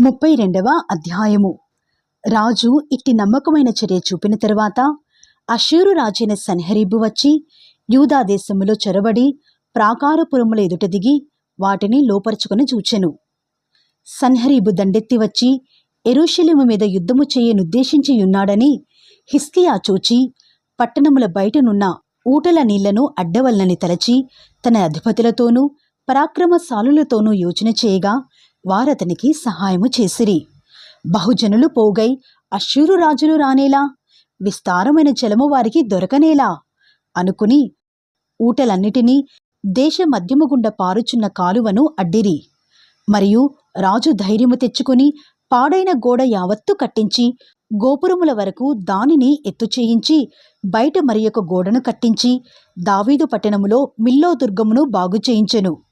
ముప్పై రెండవ అధ్యాయము. రాజు ఇట్టి నమ్మకమైన చర్య చూపిన తరువాత అషూరు రాజైన సన్హరీబు వచ్చి యూదా దేశములో చొరబడి ప్రాకారపురముల ఎదుట దిగి వాటిని లోపరుచుకొని చూచెను. సన్హరీబు దండెత్తి వచ్చి ఎరుషలేము మీద యుద్ధము చేయనుద్దేశించి ఉన్నాడని హిస్కియా చూచి పట్టణముల బయటనున్న ఊటల నీళ్ళను అడ్డవల్లని తలచి తన అధిపతులతోనూ పరాక్రమశాలులతోనూ యోచన చేయగా వారతనికి సహాయము చేసిరి. బహుజనులు పోగై అశ్షూరు రాజులు రానేలా? విస్తారమైన జలము వారికి దొరకనేలా? అనుకుని ఊటలన్నిటినీ దేశ మధ్యము గుండా పారుచున్న కాలువను అడ్డిరి. మరియు రాజు ధైర్యము తెచ్చుకుని పాడైన గోడ యావత్తు కట్టించి గోపురముల వరకు దానిని ఎత్తు చేయించి బయట మరి ఒక గోడను కట్టించి దావీదు పట్టణములో మిల్లో దుర్గమును బాగు చేయించెను.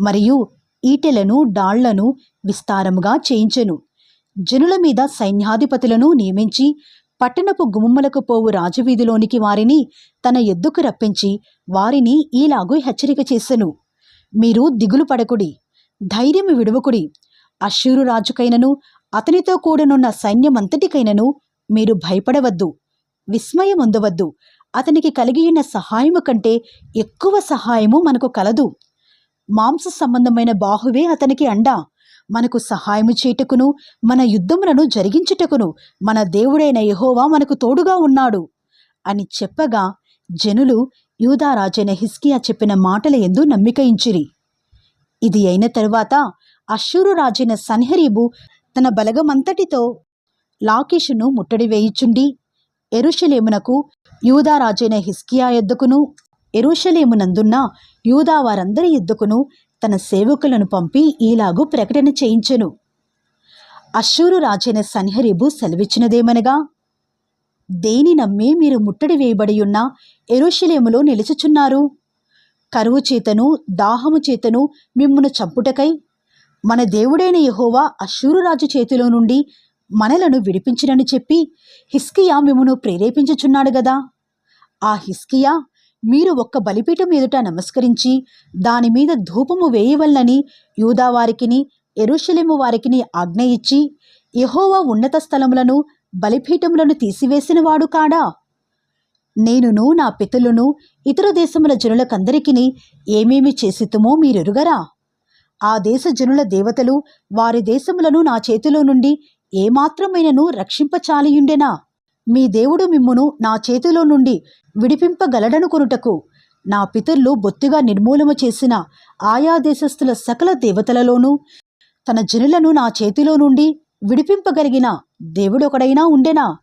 మరియు ఈటెలను డాళ్ళను విస్తారముగా చేయించెను. జనుల మీద సైన్యాధిపతులను నియమించి పట్టణపు గుమ్మలకు పోవు రాజవీధిలోనికి వారిని తన ఎద్దుకు రప్పించి వారిని ఈలాగు హెచ్చరిక చేసెను. మీరు దిగులు పడకుడి ధైర్యము విడువకుడి. అశ్షూరు రాజుకైనను అతనితో కూడనున్న సైన్యమంతటికైనను మీరు భయపడవద్దు విస్మయం అందవద్దు అతనికి కలిగియున్న సహాయము కంటే ఎక్కువ సహాయము మనకు కలదు. మాంస సంబంధమైన బాహువే అతనికి అండా. మనకు సహాయము చేయుటకును మన యుద్ధములను జరిగించుటకును మన దేవుడైన యెహోవా మనకు తోడుగా ఉన్నాడు. అని చెప్పగా జనులు యూదారాజైన హిస్కియా చెప్పిన మాటల ఎందు నమ్మికయించిరి. ఇది అయిన తరువాత అశ్షూరు రాజైన సన్హరీబు తన బలగమంతటితో లాకీషును ముట్టడి వేయిచుండి ఎరుషలేమునకు యూదారాజైన హిస్కియా ఎద్దుకును ఎరుషలేమునందున్న యూదా వారందరి ఎద్దుకును తన సేవకులను పంపి ఈలాగు ప్రకటన చేయించెను. అశ్షూరు రాజైన సన్హరీబు సెలవిచ్చినదేమనగా దేని నమ్మి మీరు ముట్టడి వేయబడి ఉన్న ఎరుషలేములో నిలుచుచున్నారు? కరువు చేతను దాహము చేతను మిమ్మును చంపుటకై మన దేవుడైన యహోవా అశ్షూరురాజు చేతిలో నుండి మనలను విడిపించినని చెప్పి హిస్కియా మిమ్మును ప్రేరేపించుచున్నాడు గదా. ఆ హిస్కియా మీరు ఒక్క బలిపీఠం ఎదుట నమస్కరించి దాని మీద ధూపము వేయవల్లని యూదావారికిని ఎరుషలేము వారికిని ఆజ్ఞ ఇచ్చి యహోవా ఉన్నత స్థలములను బలిపీఠములను తీసివేసినవాడు కాడా? నేనును నా పితులను ఇతర దేశముల జనులకందరికీ ఏమేమి చేసితుమో మీరెరుగరా? ఆ దేశ జనుల దేవతలు వారి దేశములను నా చేతిలో నుండి ఏమాత్రమైనను రక్షింపచాలియుండెనా మీ దేవుడు మిమ్మును నా చేతిలో నుండి విడిపింపగలడనుకొనుటకు. నా పితరులు బొత్తిగా నిర్మూలము చేసిన ఆయా దేశస్థుల సకల దేవతలలోనూ తన జనులను నా చేతిలో నుండి విడిపింపగలిగిన దేవుడొకడైనా ఉండెనా?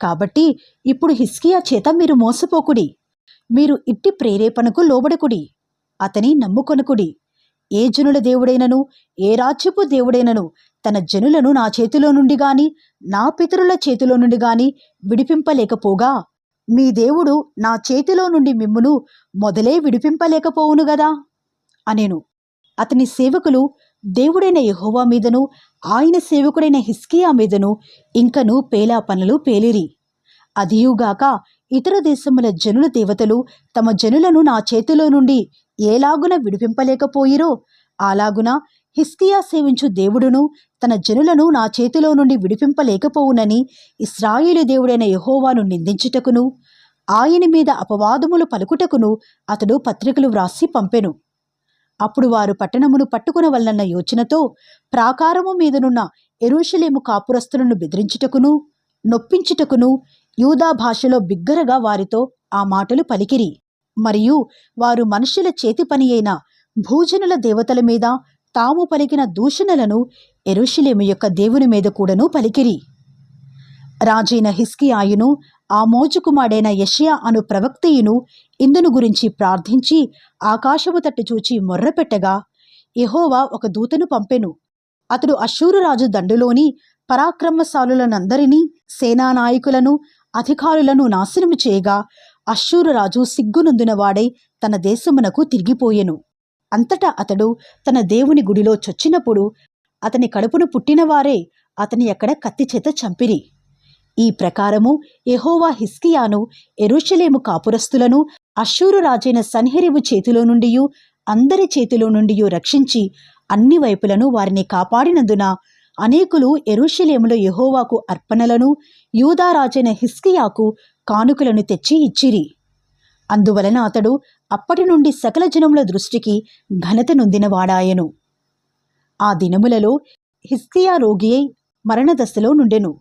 కాబట్టి ఇప్పుడు హిస్కియా చేత మీరు మోసపోకుడి. మీరు ఇట్టి ప్రేరేపణకు లోబడకుడి. అతని నమ్ముకొనకుడి. ఏ జనుల దేవుడైనను ఏ రాజ్యపు దేవుడైనను తన జనులను నా చేతిలో నుండి గాని నా పితరుల చేతిలో నుండి గాని విడిపింపలేకపోగా? మీ దేవుడు నా చేతిలో నుండి మిమ్మును మొదలే విడిపింపలేకపోవును గదా? అనేను. అతని సేవకులు దేవుడైన యహోవా మీదను ఆయన సేవకుడైన హిస్కియా మీదను ఇంకను పేలా పనులు పేలిరి. అదియుగాక ఇతర దేశముల జనుల దేవతలు తమ జనులను నా చేతిలో నుండి ఏలాగున విడిపింపలేకపోయిరో అలాగున హిస్కియా సేవించు దేవుడును తన జనులను నా చేతిలో నుండి విడిపింపలేకపోవునని ఇస్రాయేలు దేవుడైన యహోవాను నిందించుటకును ఆయన మీద అపవాదములు పలుకుటకును అతడు పత్రికలు వ్రాసి పంపెను. అప్పుడు వారు పట్టణమును పట్టుకునవలనన్న యోచనతో ప్రాకారము మీదనున్న ఎరుషలేము కాపురస్తులను బెదిరించుటకును నొప్పించుటకును యూదా భాషలో బిగ్గరగా వారితో ఆ మాటలు పలికిరి. మరియు వారు మనుషుల చేతి పని అయిన భూజనుల దేవతల మీద తాము పలికిన దూషణలను ఎరుషిలేము యొక్క దేవుని మీద కూడాను పలికిరి. రాజైన హిస్కియాయును ఆ మోజుకుమాడైన యషియా అను ప్రవక్తయును ఇందును గురించి ప్రార్థించి ఆకాశము తట్టు చూచి మొర్రపెట్టగా ఎహోవా ఒక దూతను పంపెను. అతడు అశ్షూరు రాజు దండులోని పరాక్రమశాలులనందరినీ సేనానాయకులను అధికారులను నాశనము చేయగా అశ్షూరు రాజు సిగ్గునందున వాడై తన దేశమునకు తిరిగిపోయెను. అంతటా అతడు తన దేవుని గుడిలో చొచ్చినప్పుడు అతని కడుపును పుట్టినవారే అతని అక్కడ కత్తి చేత చంపిరి. ఈ ప్రకారము ఎహోవా హిస్కియాను ఎరుషలేము కాపురస్తులను అశ్షూరు రాజైన సన్హెరివు చేతిలో నుండి అందరి చేతిలో నుండి రక్షించి అన్ని వైపులను వారిని కాపాడినందున అనేకులు ఎరుషలేములో యహోవాకు అర్పణలను యూదారాజైన హిస్కియాకు కానుకలను తెచ్చి ఇచ్చిరి. అందువలన అతడు అప్పటి నుండి సకల జనముల దృష్టికి ఘనత నొందినవాడాయను. ఆ దినములలో హిస్కియా రోగి అయి మరణదశలో నుండెను.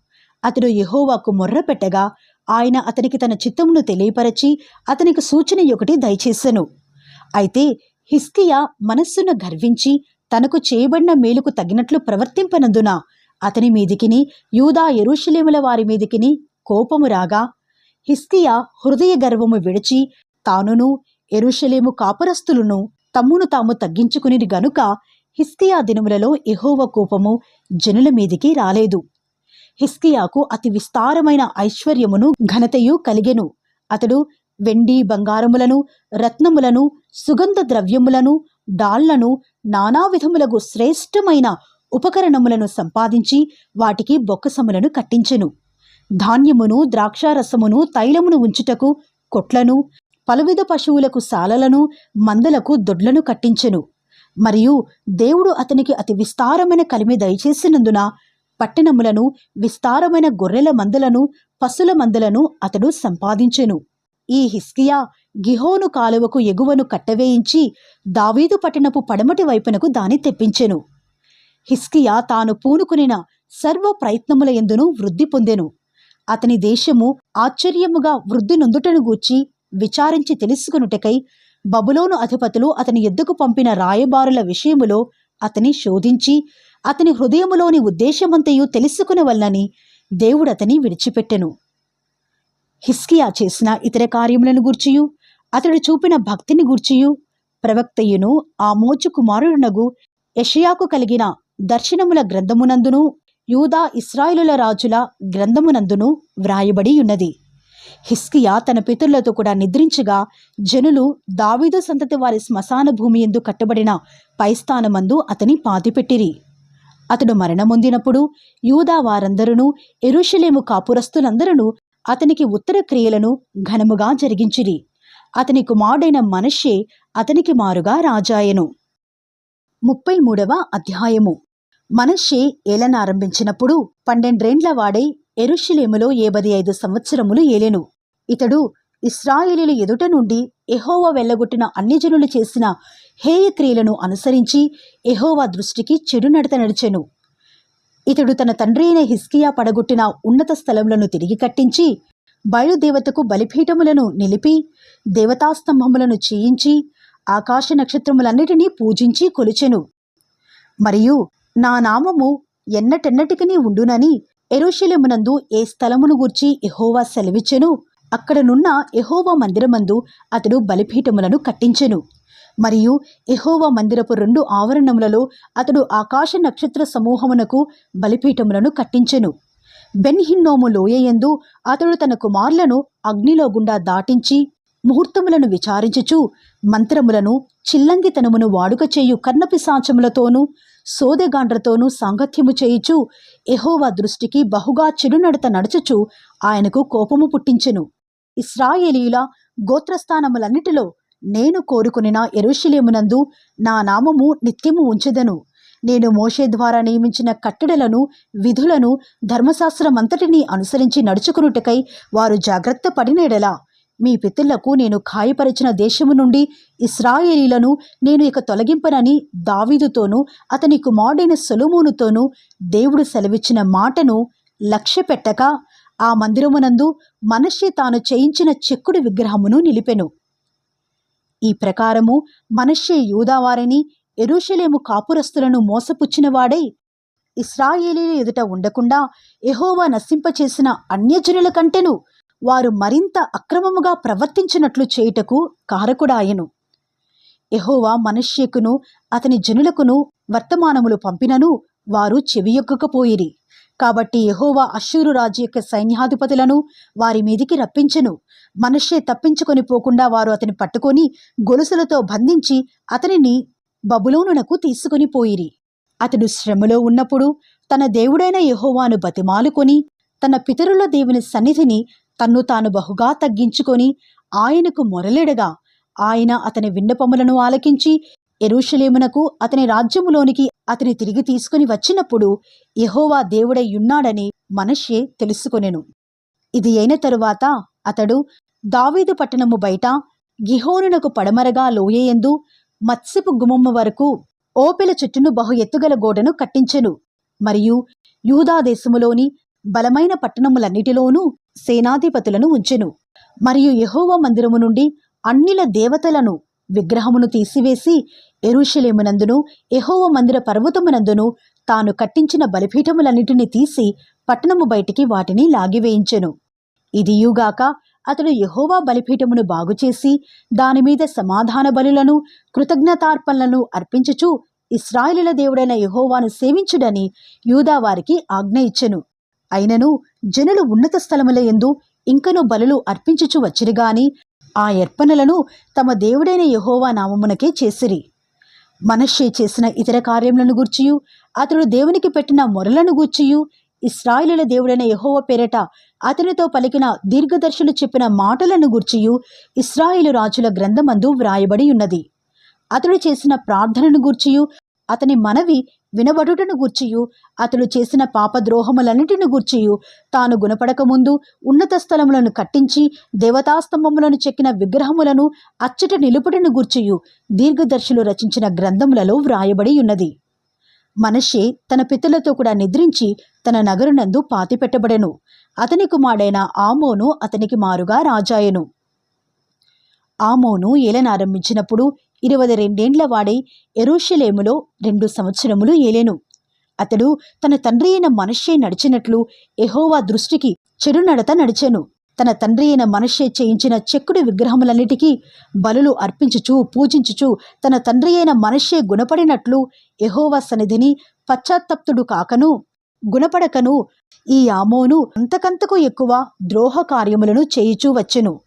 అతడు యహోవాకు మొర్ర పెట్టగా ఆయన అతనికి తన చిత్తమును తెలియపరచి అతనికి సూచన ఒకటి దయచేసెను. అయితే హిస్కియా మనస్సును గర్వించి తనకు చేయబడిన మేలుకు తగినట్లు ప్రవర్తింపనందున అతని మీదికిని యూదా ఎరుషలేముల వారి మీదికిని కోపము రాగా హిస్కియా హృదయ గర్వము విడిచి తానును ఎరుషలేము కాపురస్తులను తమ్మును తాము తగ్గించుకుని గనుక హిస్కియా దినములలో ఎహోవ కోపము జనుల మీదికి రాలేదు. హిస్కియాకు అతి విస్తారమైన ఐశ్వర్యమును ఘనతయు కలిగెను. అతడు వెండి బంగారములను రత్నములను సుగంధ ద్రవ్యములను డాళ్ళను నానా విధములకు శ్రేష్టమైన ఉపకరణములను సంపాదించి వాటికి బొక్కసములను కట్టించెను. ధాన్యమును ద్రాక్షారసమును తైలమును ఉంచుటకు కొట్లను పలువిధ పశువులకు సాలలను మందలకు దొడ్లను కట్టించెను. మరియు దేవుడు అతనికి అతి విస్తారమైన కలిమి దయచేసినందున పట్టణములను విస్తారమైన గొర్రెల మందలను పశుల మందలను అతడు సంపాదించెను. ఈ హిస్కియా గిహోను కాలువకు ఎగువను కట్టవేయించి దావీదు పట్టణపు పడమటి వైపునకు దాని తెప్పించెను. హిస్కియా తాను పూనుకునిన సర్వ ప్రయత్నముల ఎందును వృద్ధి పొందెను. అతని దేశము ఆశ్చర్యముగా వృద్ధి నొందుటను గూర్చి విచారించి తెలుసుకునుటకై బబులోను అధిపతులు అతని ఎద్దుకు పంపిన రాయబారుల విషయములో అతని శోధించి అతని హృదయములోని ఉద్దేశమంతయు తెలుసుకునవల్లని దేవుడు అతని విడిచిపెట్టెను. హిస్కియా చేసిన ఇతర కార్యములను గూర్చియు అతడు చూపిన భక్తిని గూర్చియు ప్రవక్తయును ఆ మోచు కుమారుడునగు యషయాకు కలిగిన దర్శనముల గ్రంథమునందును యూదా ఇస్రాయిలుల రాజుల గ్రంథమునందును వ్రాయబడి ఉన్నది హిస్కియా తన పితరులతో కూడా నిద్రించగా జనులు దావీదు సంతతి వారి శ్మశాన భూమి ఎందు కట్టబడిన పైస్థానమందు అతని పాతిపెట్టిరి అతడు మరణమొందినప్పుడు యూదా వారందరూ ఎరుషలేము కాపురస్తులందరూ అతనికి ఉత్తర క్రియలను ఘనముగా జరిగించిరి. అతని కుమారుడైన మనషే అతనికి మారుగా రాజాయను. ముప్పై మూడవ అధ్యాయము. మనషే ఏలనారంభించినప్పుడు పన్నెండ్రేండ్ల వాడై ఎరుషిలేములో ఏబది ఐదు సంవత్సరములు ఏలెను. ఇతడు ఇస్రాయేలీల ఎదుట నుండి ఎహోవా వెళ్ళగొట్టిన అన్ని జనులు చేసిన హేయ క్రియలను అనుసరించి ఎహోవా దృష్టికి చెడు నడత నడిచెను. ఇతడు తన తండ్రి అయిన హిస్కియా పడగొట్టిన ఉన్నత స్థలములను తిరిగి కట్టించి బయలుదేవతకు బలిపీఠములను నిలిపి దేవతాస్తంభములను చేయించి ఆకాశ నక్షత్రములన్నిటినీ పూజించి కొలిచెను. మరియు నా నామము ఎన్నటెన్నటికి ఉండునని ఎరుషలేమునందు ఏ స్థలమును గూర్చి ఎహోవా సెలవిచ్చెను? అక్కడనున్న ఎహోవా మందిరమందు అతడు బలిపీఠములను కట్టించెను. మరియు ఎహోవా మందిరపు రెండు ఆవరణములలో అతడు ఆకాశ నక్షత్ర సమూహమునకు బలిపీఠములను కట్టించెను. బెన్హిన్నోము లోయయందు అతడు తన కుమారులను అగ్నిలో గుండా దాటించి ముహూర్తములను విచారించుచు మంత్రములను చిల్లంగితనమును వాడుక చేయు కర్ణపిశాచములతోనూ సోదెగాండ్రతోనూ సాంగత్యము చేయుచు ఎహోవా దృష్టికి బహుగా చెడునడత నడుచుచు ఆయనకు కోపము పుట్టించెను. ఇస్రాయేలీల గోత్రస్థానములన్నిటిలో నేను కోరుకునిన ఎరుషలేమునందు నా నామము నిత్యము ఉంచెదను. నేను మోషే ద్వారా నియమించిన కట్టడలను విధులను ధర్మశాస్త్రమంతటినీ అనుసరించి నడుచుకునుటకై వారు జాగ్రత్త పడినేడలా మీ పితులకు నేను ఖాయపరిచిన దేశము నుండి ఇస్రాయేలీలను నేను ఇక తొలగింపనని దావీదుతోనూ అతని కుమారుడైన సొలుమూనుతోనూ దేవుడు సెలవిచ్చిన మాటను లక్ష్య పెట్టక ఆ మందిరమునందు మనషే తాను చేయించిన చెక్కుడు విగ్రహమును నిలిపెను. ఈ ప్రకారము మనషే యూదావారిని ఎరుషలేము కాపురస్తులను మోసపుచ్చినవాడై ఇస్రాయేలీల ఎదుట ఉండకుండా ఎహోవా నశింపచేసిన అన్యజనుల కంటెను వారు మరింత అక్రమముగా ప్రవర్తించినట్లు చేయుటకు కారకుడాయను. ఎహోవా మనుష్యకును అతని జనులకును వర్తమానములు పంపినను వారు చెవియొక్కకపోయిరి. కాబట్టి యహోవా అశ్షూరు రాజు యొక్క సైన్యాధిపతులను వారి మీదికి రప్పించెను. మనుష్యే తప్పించుకొని పోకుండా వారు అతని పట్టుకొని గొలుసులతో బంధించి అతనిని బబులోనునకు తీసుకొని పోయిరి. అతడు శ్రమలో ఉన్నప్పుడు తన దేవుడైన యహోవాను బతిమాలుకొని తన పితరుల దేవుని సన్నిధిని తన్ను తాను బహుగా తగ్గించుకొని ఆయనకు మొరలెడగా ఆయన అతని విన్నపములను ఆలకించి ఎరుషలేమునకు అతని రాజ్యములోనికి అతని తిరిగి తీసుకుని వచ్చినప్పుడు యహోవా దేవుడయ్యున్నాడని మనషే తెలుసుకొనెను. ఇది అయిన తరువాత అతడు దావీదు పట్టణము బయట గిహోనునకు పడమరగా లోయయందు మత్స్యపు గుమమ్మ వరకు ఓపెల చెట్టును బహు ఎత్తుగల గోడను కట్టించెను. మరియు యూదాదేశములోని బలమైన పట్టణములన్నిటిలోనూ సేనాధిపతులను ఉంచెను. మరియు యహోవ మందిరము నుండి అన్నిల దేవతలను విగ్రహమును తీసివేసి ఎరుషలేమునందును యహోవ మందిర పర్వతమునందును తాను కట్టించిన బలిపీఠములన్నిటినీ తీసి పట్టణము బయటికి వాటిని లాగివేయించెను. ఇదియుగాక అతడు యహోవా బలిపీఠమును బాగుచేసి దానిమీద సమాధాన బలులను కృతజ్ఞతార్పణలను అర్పించుచు ఇస్రాయిలుల దేవుడైన యహోవాను సేవించుడని యూదా వారికి ఆజ్ఞ ఇచ్చెను. అయినను జనులు ఉన్నత స్థలముల యందు ఇంకను బలులు అర్పించుచు వచ్చిరిగాని ఆ అర్పణలను తమ దేవుడైన యహోవా నామమునకే చేసిరి. మనషే చేసిన ఇతర కార్యములను గూర్చియు అతడు దేవునికి పెట్టిన మొరలను గూర్చియు ఇస్రాయేలుల దేవుడైన యహోవ పేరట అతనితో పలికిన దీర్ఘదర్శులు చెప్పిన మాటలను గూర్చియు ఇస్రాయిలు రాజుల గ్రంథమందు వ్రాయబడి ఉన్నది. అతడు చేసిన ప్రార్థనను గూర్చియు అతని మనవి వినబడుటను గూర్చియు అతడు చేసిన పాపద్రోహములన్నిటిని గూర్చియు. తాను గుణపడకముందు ఉన్నత స్థలములను కట్టించి దేవతాస్తంభములను చెక్కిన విగ్రహములను అచ్చట నిలుపుటను గూర్చియు. దీర్ఘదర్శులు రచించిన గ్రంథములలో వ్రాయబడి ఉన్నది. మనషే తన పితలతో కూడా నిద్రించి తన నగరునందు పాతిపెట్టబడెను. అతని కుమారుడైన ఆమోను అతనికి మారుగా రాజాయెను. ఆమోను ఏలనారంభించినప్పుడు ఇరవై రెండేండ్ల వాడై ఎరుషలేములో రెండు సంవత్సరములు ఏలెను. అతడు తన తండ్రి అయిన మనషే నడిచినట్లు ఎహోవా దృష్టికి చెడు నడత నడిచెను. తన తండ్రి అయిన మనషే చేయించిన చెక్కుడు విగ్రహములన్నిటికీ బలులు అర్పించుచు పూజించుచు తన తండ్రి అయిన మనషే గుణపడినట్లు ఎహోవా సన్నిధిని పశ్చాత్తప్తుడు కాకను. గుణపడకను. ఈ ఆమోను అంతకంతకు ఎక్కువ ద్రోహ కార్యములను చేయుచూ వచ్చెను.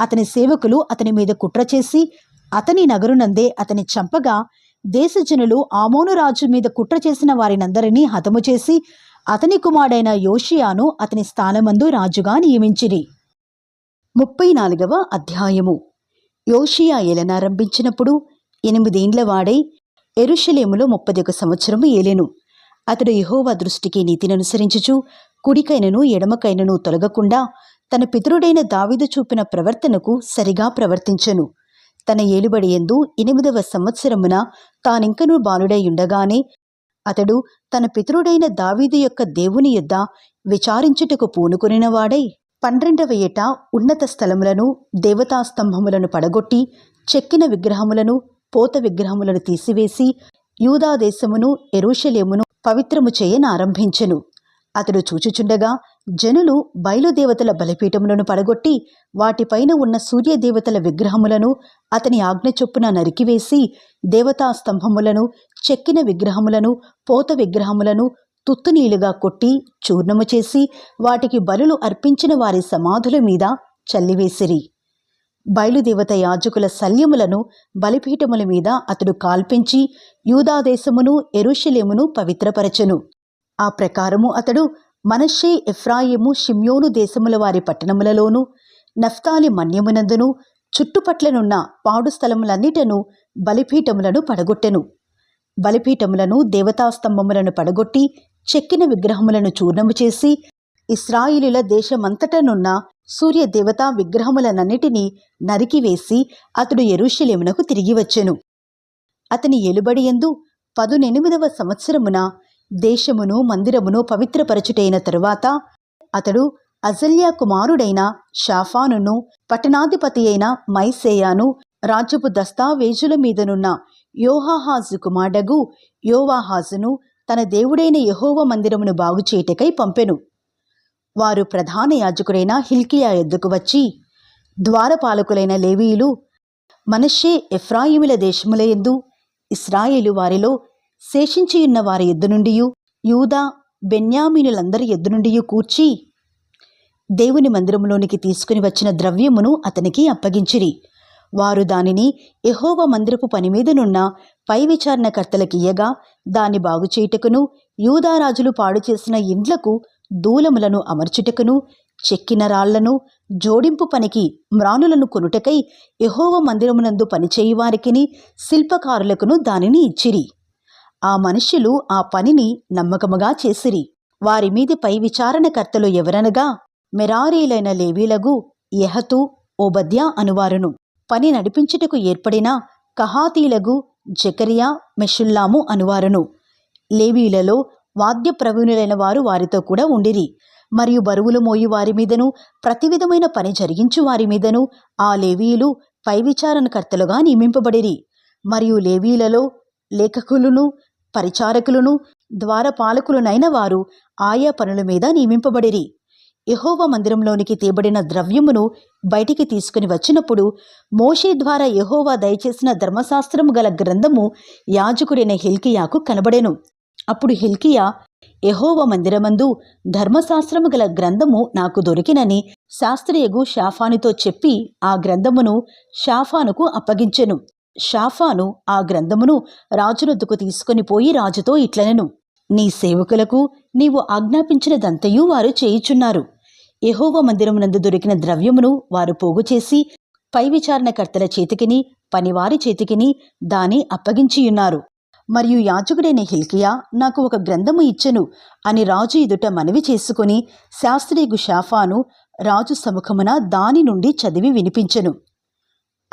అతని సేవకులు అతని మీద కుట్ర చేసి అతని నగరునందే అతని చంపగా దేశజనులు ఆమోను రాజు మీద కుట్ర చేసిన వారినందరినీ హతము చేసి అతని కుమారుడైన యోషియాను అతని స్థానమందు రాజుగా నియమించిరి. ముప్పై నాలుగవ అధ్యాయము. యోషియా ఏలనారంభించినప్పుడు ఎనిమిదేండ్ల వాడై ఎరుషలేములో ముప్పది ఒక సంవత్సరము ఏలెను. అతడు యహోవా దృష్టికి నీతిని అనుసరించుచు కుడికైనను ఎడమకైనను తొలగకుండా తన పితరుడైన దావిద చూపిన ప్రవర్తనకు సరిగా ప్రవర్తించెను. తన ఏలుబడి ఎందు ఎనిమిదవ సంవత్సరమున తానింకనూ బాలుడై ఉండగానే అతడు తన పితరుడైన దావీదు యొక్క దేవుని యొద్ద విచారించుటకు పూనుకొనినవాడై పన్నెండవ ఏట ఉన్నత స్థలములను దేవతాస్తంభములను పడగొట్టి చెక్కిన విగ్రహములను పోత విగ్రహములను తీసివేసి యూదాదేశమును ఎరుషలేమును పవిత్రము చేయనారంభించెను. అతడు చూచుచుండగా జనులు బయలుదేవతల బలిపీఠములను పడగొట్టి వాటిపైన ఉన్న సూర్యదేవతల విగ్రహములను అతని ఆజ్ఞ చొప్పున నరికివేసి దేవతా స్తంభములను చెక్కిన విగ్రహములను పోత విగ్రహములను తుత్తునీలుగా కొట్టి చూర్ణము చేసి వాటికి బలులు అర్పించిన వారి సమాధుల మీద చల్లివేసిరి. బయలుదేవత యాజకుల శల్యములను బలిపీఠముల మీద అతడు కాల్పించి యూదాదేశమును ఎరుషలేమును పవిత్రపరచెను. ఆ ప్రకారము అతడు మనషే ఎఫ్రాయిము షిమ్యోను దేశముల వారి పట్టణములలోను నఫ్తాలి మన్యమునందును చుట్టుపట్లనున్న పాడు స్థలములన్నిటను బలిపీఠములను పడగొట్టెను. బలిపీఠములను దేవతాస్తంభములను పడగొట్టి చెక్కిన విగ్రహములను చూర్ణము చేసి ఇస్రాయిలుల దేశమంతటనున్న సూర్య దేవతా విగ్రహములనన్నిటినీ నరికివేసి అతడు ఎరుషలేమునకు తిరిగి వచ్చెను. అతని ఎలుబడియందు పదునెనిమిదవ సంవత్సరమున దేశమును మందిరమును పవిత్రపరచుటైన తరువాత అతడు అజల్యా కుమారుడైన షాఫానును పట్టణాధిపతి అయిన మైసేయాను రాజ్యపు దస్తావేజుల మీదనున్న యోహాహాజు కుమారుడగు యోవాహాజును తన దేవుడైన యహోవ మందిరమును బాగుచేయటకై పంపెను. వారు ప్రధాన యాజకుడైన హిల్కియా ఎద్దుకు వచ్చి ద్వారపాలకులైన లేవీయులు మనషే ఎఫ్రాయిముల దేశములయందు ఇస్రాయేలు వారిలో శేషించియున్న వారి ఎద్దు నుండియు యూదా బెన్యామీనులందరి ఎద్దు నుండియు కూర్చి దేవుని మందిరములోనికి తీసుకుని వచ్చిన ద్రవ్యమును అతనికి అప్పగించిరి. వారు దానిని ఎహోవ మందిరపు పని మీదనున్న పై విచారణకర్తలకియ్యగా దాన్ని బాగుచేయుటకును యూదారాజులు పాడు చేసిన ఇండ్లకు దూలములను అమర్చుటకును చెక్కిన రాళ్ళను జోడింపు పనికి మ్రానులను కొనుటకై ఎహోవ మందిరమునందు పనిచేయువారికిని శిల్పకారులకును దానిని ఇచ్చిరి. ఆ మనుష్యులు ఆ పనిని నమ్మకముగా చేసిరి. వారి మీది పై విచారణకర్తలు ఎవరనగా మెరారీలైన లేవీలగు యహతు ఓబద్యా అనువారును. పని నడిపించుటకు ఏర్పడిన కహాతీలగు జకరియా మెషుల్లాము అనువారును. లేవీలలో వాద్య ప్రవీణులైన వారు వారితో కూడా ఉండిరి. మరియు బరువులు మోయి వారి మీదను ప్రతి విధమైన పని జరిగించు వారి మీదను ఆ లేవీయులు పై విచారణకర్తలుగా నియమింపబడిరి. మరియు లేవీలలో లేఖకులను పరిచారకులను ద్వారపాలకులనైన వారు ఆయా పనుల మీద నియమింపబడిరి. యహోవ మందిరంలోనికి తీబడిన ద్రవ్యమును బయటికి తీసుకుని వచ్చినప్పుడు మోషే ద్వారా యహోవా దయచేసిన ధర్మశాస్త్రము గల గ్రంథము యాజకుడైన హిల్కియాకు కనబడెను. అప్పుడు హిల్కియా యహోవ మందిరమందు ధర్మశాస్త్రము గల గ్రంథము నాకు దొరికినని శాస్త్రియగు షాఫానుతో చెప్పి ఆ గ్రంథమును షాఫానుకు అప్పగించెను. షాఫాను ఆ గ్రంథమును రాజునొద్దుకు తీసుకుని పోయి రాజుతో ఇట్లనెను నీ సేవకులకు నీవు ఆజ్ఞాపించినదంతయు వారు చేయుచున్నారు. యహోవ మందిరమునందు దొరికిన ద్రవ్యమును వారు పోగు చేసి పై విచారణకర్తల చేతికిని పనివారి చేతికిని దాని అప్పగించియున్నారు. మరియు యాజకుడైన హిల్కియా నాకు ఒక గ్రంథము ఇచ్చెను అని రాజు ఎదుట మనవి చేసుకుని శాస్త్రీగు షాఫాను రాజు సముఖమున దాని నుండి చదివి వినిపించెను.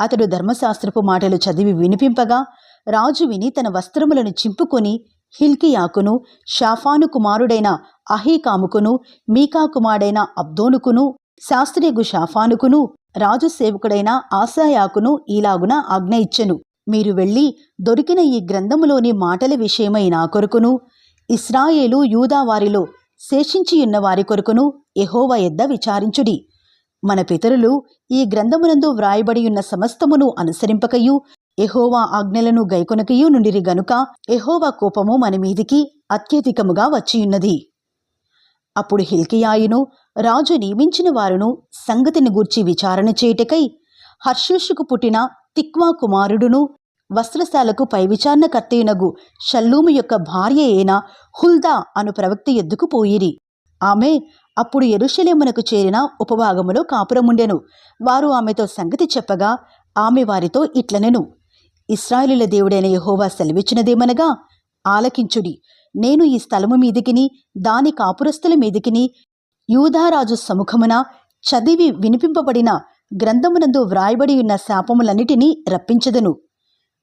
అతడు ధర్మశాస్త్రపు మాటలు చదివి వినిపింపగా రాజు విని తన వస్త్రములను చింపుకొని హిల్కియాకును షాఫాను కుమారుడైన అహీకాముకును మీకా కుమారుడైన అబ్దోనుకును శాస్త్రియగు షాఫానుకును రాజు సేవకుడైన ఆశాయాకును ఈలాగున ఆజ్ఞ ఇచ్చెను. మీరు వెళ్ళి దొరికిన ఈ గ్రంథములోని మాటల విషయమై నా కొరకును ఇస్రాయేలు యూదా వారిలో శేషించియున్న వారి కొరకును ఎహోవ ఎద్ద విచారించుడి. మన పితరులు ఈ గ్రంథమునందు వ్రాయబడి ఉన్న సమస్తమును అనుసరింపకయు ఎహోవా ఆజ్ఞలను గైకొనకయు నుండిరి గనుక ఎహోవా కోపము మన మీదికి అత్యధికముగా వచ్చియున్నది. అప్పుడు హిల్కియాయును రాజు నియమించిన వారును సంగతిని గూర్చి విచారణ చేయుటకై హర్షూషుకు పుట్టిన తిక్వా కుమారుడును వస్త్రశాలకు పై విచారణకర్తయునగు షల్లూము యొక్క భార్య అయిన హుల్దా అను ప్రవక్త ఎద్దుకు పోయిరి. ఆమె అప్పుడు ఎరుషలేమునకు చేరిన ఉపభాగములో కాపురముండెను వారు ఆమెతో సంగతి చెప్పగా ఆమె వారితో ఇట్లనెను. ఇస్రాయేలుల దేవుడైన యహోవా సెలవిచ్చినదేమనగా ఆలకించుడి. నేను ఈ స్థలము మీదికిని దాని కాపురస్తుల మీదికిని యూధారాజు సముఖమున చదివి వినిపింపబడిన గ్రంథమునందు వ్రాయబడి ఉన్న శాపములన్నిటినీ రప్పించదను.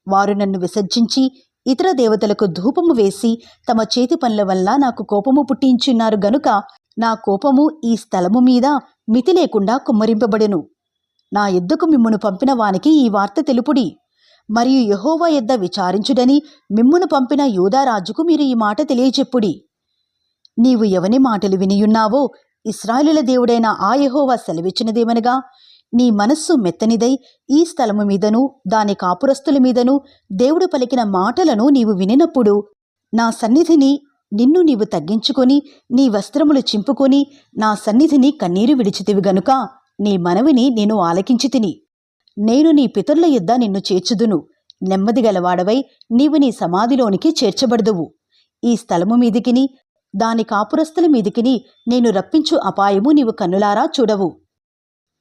వారు నన్ను విసర్జించి ఇతర దేవతలకు ధూపము వేసి తమ చేతి పనుల వల్ల నాకు కోపము పుట్టించున్నారు గనుక నా కోపము ఈ స్థలము మీద మితి లేకుండా కుమ్మరింపబడెను. నా ఎద్దుకు మిమ్మును పంపిన వానికి ఈ వార్త తెలుపుడి. మరియు యహోవా ఎద్ద విచారించుడని మిమ్మును పంపిన యూదారాజుకు మీరు ఈ మాట తెలియచెప్పుడి. నీవు ఎవని మాటలు వినియున్నావో ఇస్రాయిలుల దేవుడైన ఆ యహోవా సెలవిచ్చినదేమనగా నీ మనస్సు మెత్తనిదై ఈ స్థలము మీదను దాని కాపురస్తుల మీదను దేవుడు పలికిన మాటలను నీవు వినినప్పుడు నా సన్నిధిని నిన్ను నీవు తగ్గించుకొని నీ వస్త్రములు చింపుకొని నా సన్నిధిని కన్నీరు విడిచితివి గనుక నీ మనవిని నేను ఆలకించి తిని. నేను నీ పితరుల యుద్ధ నిన్ను చేర్చుదును. నెమ్మది గలవాడవై నీవు నీ సమాధిలోనికి చేర్చబడదువు. ఈ స్థలము మీదికిని దాని కాపురస్తుల మీదికిని నేను రప్పించు అపాయము నీవు కన్నులారా చూడవు.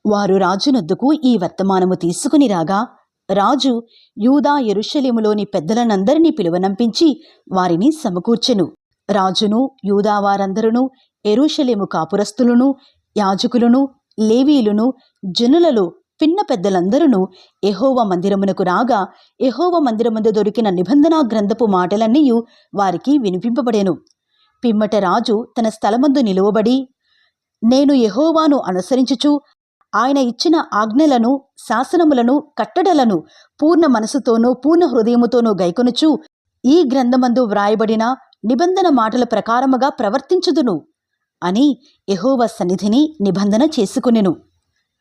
వారు రాజునొద్దుకు ఈ వర్తమానము తీసుకుని రాగా రాజు యూదా ఎరుషలేములోని పెద్దలనందరినీ పిలువనంపించి వారిని సమకూర్చెను. రాజును యూదావారందరును ఎరుషలేము కాపురస్తులను యాజకులను లేవీయులను జనులలో పిన్న పెద్దలందరూ ఎహోవ మందిరమునకు రాగా ఎహోవ మందిరమందు దొరికిన నిబంధనా గ్రంథపు మాటలన్నీయు వారికి వినిపింపబడెను. పిమ్మట రాజు తన స్థలమందు నిలువబడి నేను ఎహోవాను అనుసరించుచు ఆయన ఇచ్చిన ఆజ్ఞలను శాసనములను కట్టడలను పూర్ణ మనసుతోనూ పూర్ణ హృదయముతోనూ గైకొనుచు ఈ గ్రంథమందు వ్రాయబడిన నిబంధన మాటల ప్రకారముగా ప్రవర్తించుదును అని ఎహోవ సన్నిధిని నిబంధన చేసుకునెను.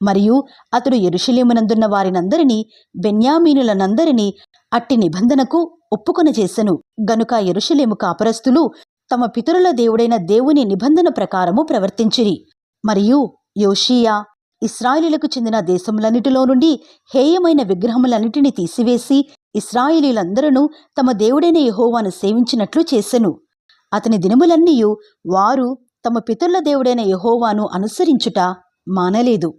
మరియు అతడు ఎరుషలేమునందున్న వారినందరినీ బెన్యామీనులనందరినీ అట్టి నిబంధనకు ఒప్పుకొన చేసెను. గనుక ఎరుషలేము కాపరస్తులు తమ పితరుల దేవుడైన దేవుని నిబంధన ప్రకారము ప్రవర్తించిరి. మరియు యోషియా ఇస్రాయిలులకు చెందిన దేశములన్నిటిలో నుండి హేయమైన విగ్రహములన్నిటిని తీసివేసి ఇస్రాయిలీలందరూ తమ దేవుడైన యహోవాను సేవించినట్లు చేసెను. అతని దినములన్నీయు వారు తమ పితరుల దేవుడైన యహోవాను అనుసరించుట మానలేదు.